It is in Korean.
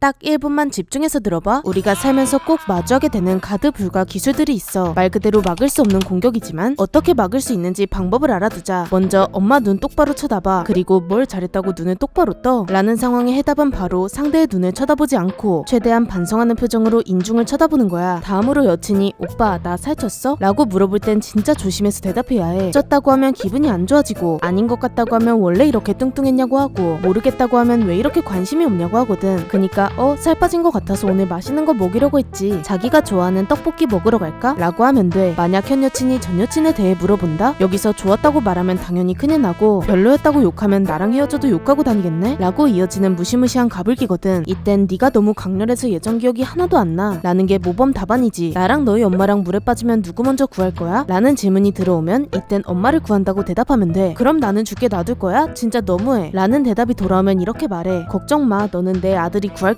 딱 1분만 집중해서 들어봐. 우리가 살면서 꼭 마주하게 되는 가드 불가 기술들이 있어. 말 그대로 막을 수 없는 공격이지만 어떻게 막을 수 있는지 방법을 알아두자. 먼저 엄마 눈 똑바로 쳐다봐. 그리고 뭘 잘했다고 눈을 똑바로 떠. 라는 상황의 해답은 바로 상대의 눈을 쳐다보지 않고 최대한 반성하는 표정으로 인중을 쳐다보는 거야. 다음으로 여친이 오빠 나 살쪘어? 라고 물어볼 땐 진짜 조심해서 대답해야 해. 쪘다고 하면 기분이 안 좋아지고 아닌 것 같다고 하면 원래 이렇게 뚱뚱했냐고 하고 모르겠다고 하면 왜 이렇게 관심이 없냐고 하거든. 그니까 어 살 빠진 것 같아서 오늘 맛있는 거 먹이려고 했지. 자기가 좋아하는 떡볶이 먹으러 갈까? 라고 하면 돼. 만약 현 여친이 전 여친에 대해 물어본다? 여기서 좋았다고 말하면 당연히 큰일 나고 별로였다고 욕하면 나랑 헤어져도 욕하고 다니겠네? 라고 이어지는 무시무시한 가불기거든. 이땐 네가 너무 강렬해서 예전 기억이 하나도 안 나. 라는 게 모범 답안이지. 나랑 너희 엄마랑 물에 빠지면 누구 먼저 구할 거야? 라는 질문이 들어오면 이땐 엄마를 구한다고 대답하면 돼. 그럼 나는 죽게 놔둘 거야? 진짜 너무해. 라는 대답이 돌아오면 이렇게 말해. 걱정 마. 너는 내 아들이 구할